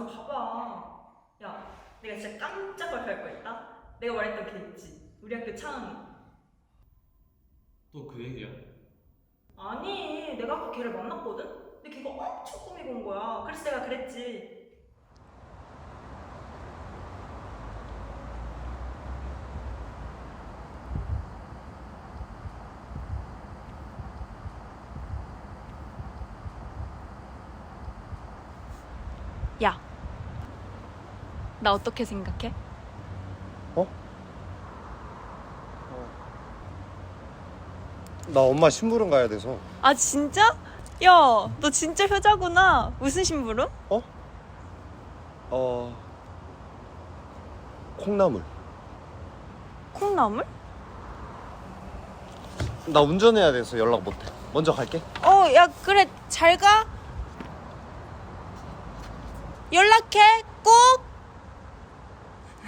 좀 봐봐. 야, 내가 진짜 깜짝 발표할 거 있다. 내가 말했던 걔 있지. 우리 학교 차은우. 또 그 얘기야? 아니, 내가 아까 걔를 만났거든? 근데 걔가 엄청 꾸미고 온 거야. 그래서 내가 그랬지. 야, 나 어떻게 생각해? 나 엄마 심부름 가야 돼서 아 진짜? 야, 너 진짜 효자구나. 무슨 심부름? 어 콩나물 콩나물? 나 운전해야 돼서 연락 못해 먼저 갈게 어, 야 그래 잘 가. 연락해 꼭.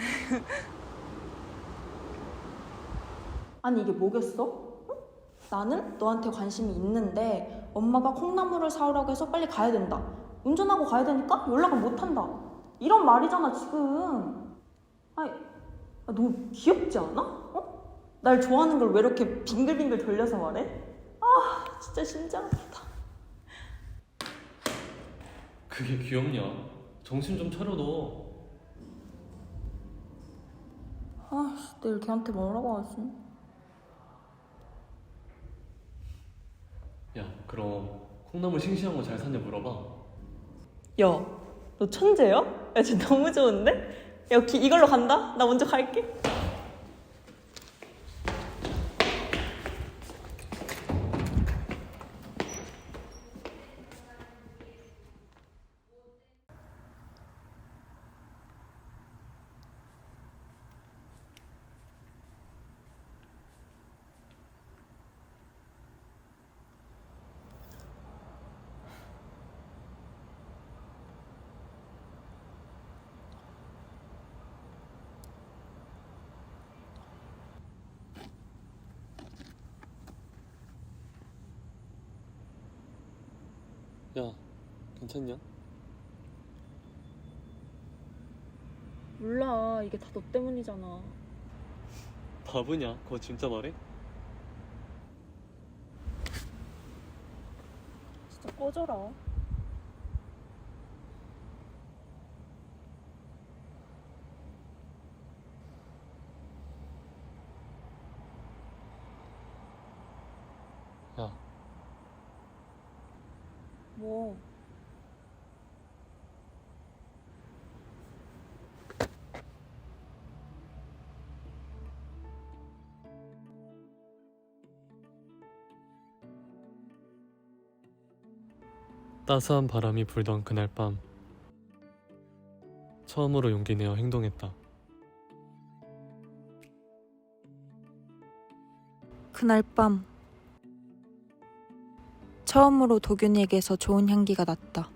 아니, 이게 뭐겠어? 응? 나는 너한테 관심이 있는데 엄마가 콩나물을 사오라고 해서 빨리 가야 된다. 운전하고 가야 되니까 연락을 못 한다. 이런 말이잖아, 지금. 아니, 아, 너무 귀엽지 않아? 어? 날 좋아하는 걸 왜 이렇게 빙글빙글 돌려서 말해? 아, 진짜 심장 아프다. 그게 귀엽냐? 정신 좀 차려도 아, 내일 걔한테 뭐라고 하지? 야 그럼 콩나물 싱싱한 거 잘 샀냐 물어봐 야, 너 천재야? 야, 진짜 너무 좋은데? 야, 기, 이걸로 간다? 나 먼저 갈게. 야 괜찮냐? 몰라, 이게 다 너 때문이잖아. 바보냐? 그거 진짜 말해? 진짜 꺼져라. 야 뭐? 따스한 바람이 불던 그날 밤 처음으로 용기 내어 행동했다 그날 밤 처음으로 도균이에게서 좋은 향기가 났다.